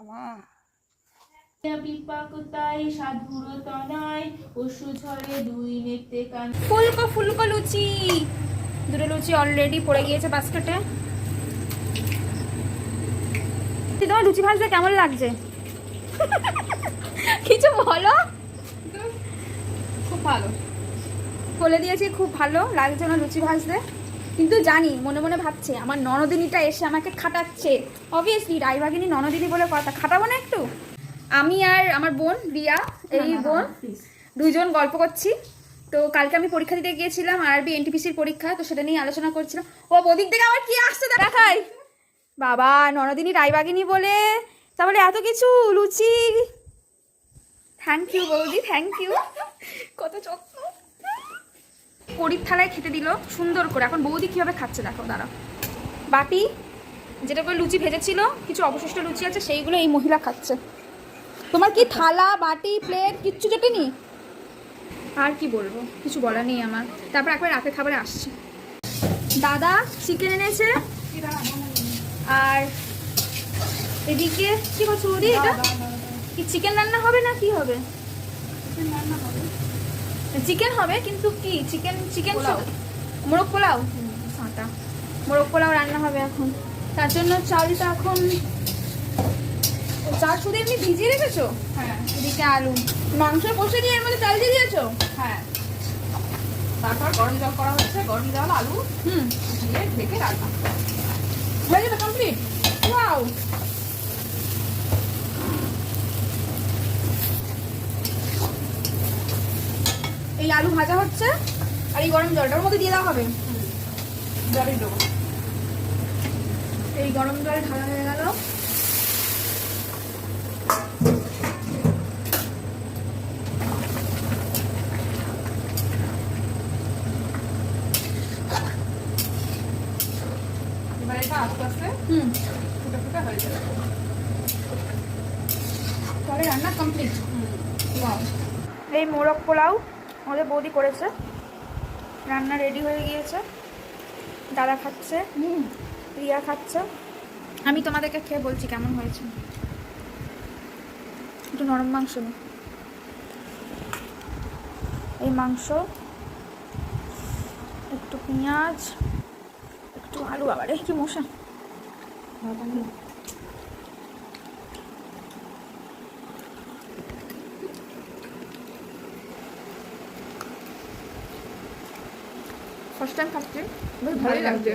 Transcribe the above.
বাবা। ফুলকো ফুলকো লুচি। দুটো লুচি অলরেডি পড়ে গিয়েছে বাস্কেটে তোমার লুচি ভাজতে কেমন লাগছে? কিছু বলো? খুব ভালো। বলে দিয়েছি খুব ভালো লাগছে না লুচি ভাজতে? কিন্তু জানি মনে মনে ভাবছে আমার ননদিনীটা এসে আমাকে খাটাচ্ছে। অবভিয়াসলি রায়বাগিনী ননদিনী বলে কথা খাটাবো না একটু? আমি আর আমার বোন রিয়া এই বোন দুইজন গল্প করছি। তো কালকে আমি পরীক্ষা দিতে গিয়েছিলাম আরবি এনটিপিসির পরীক্ষা তো সেটা নিয়ে আলোচনা করছিলাম। ও ওদিক থেকে আমার কি আসছে দেখাই। বাবা ননদিনী রায়বাগিনী বলে তাহলে এত কিছু লুচি। থ্যাংক ইউ বৌদি থ্যাংক ইউ কত যত্ন কড়ির থালায় খেতে দিল, সুন্দর করে। এখন বৌদি কীভাবে খাচ্ছে দেখো দাঁড়া বাটি, যেটা করে লুচি ভেজেছিল, কিছু অবশিষ্ট লুচি আছে, সেইগুলো এই মহিলা খাচ্ছে। তোমার কি থালা, বাটি, প্লেট, কিচ্ছু জোটেনি? আর কি বলব, কিছু বলার নেই আমার। তারপর একবার রাতের খাবারে আসছে। দাদা চিকেন এনেছে, আর এদিকে কি করছ বৌদি এটা? কি চিকেন রান্না হবে না কি হবে? চিকেন হবে। কিন্তু কি? চিকেন চিকেন মোরগ পোলাও? সাঁটা। মোরগ পোলাও রান্না হবে এখন। তার জন্য চালটা এখন চাল শুধু এমনি ভিজিয়ে রেখেছো? হ্যাঁ। এদিকে আলু। মাংস কষে দিয়ে এর মধ্যে চাল দিয়ে দিয়েছ? হ্যাঁ। তারপর গরম জল করা হচ্ছে গরম জল আলু হুম। দিয়ে ঢেকে রান্না হয়ে যাবে কমপ্লিট এই আলু ভাজা হচ্ছে আর এই গরম জলটার মধ্যে দিয়ে দেওয়া হবে। জলই দেবো। এই গরম জল ঢালা হয়ে গেল। আস্তে আস্তে হুম। ফুটে ফুটে হয়ে যাবে। তাহলে রান্না কমপ্লিট এই মোরগ পোলাও আমাদের বৌদি করেছে। রান্না রেডি হয়ে গিয়েছে। দাদা খাচ্ছে। হুম। রিয়া খাচ্ছে। আমি তোমাদেরকে খেয়ে বলছি কেমন হয়েছে। একটু নরম মাংস নে। এই মাংস একটু পেঁয়াজ একটু আলু আবার কি মশা? ফার্স্ট টাইম খাচ্ছি বেশ ভালোই লাগছে।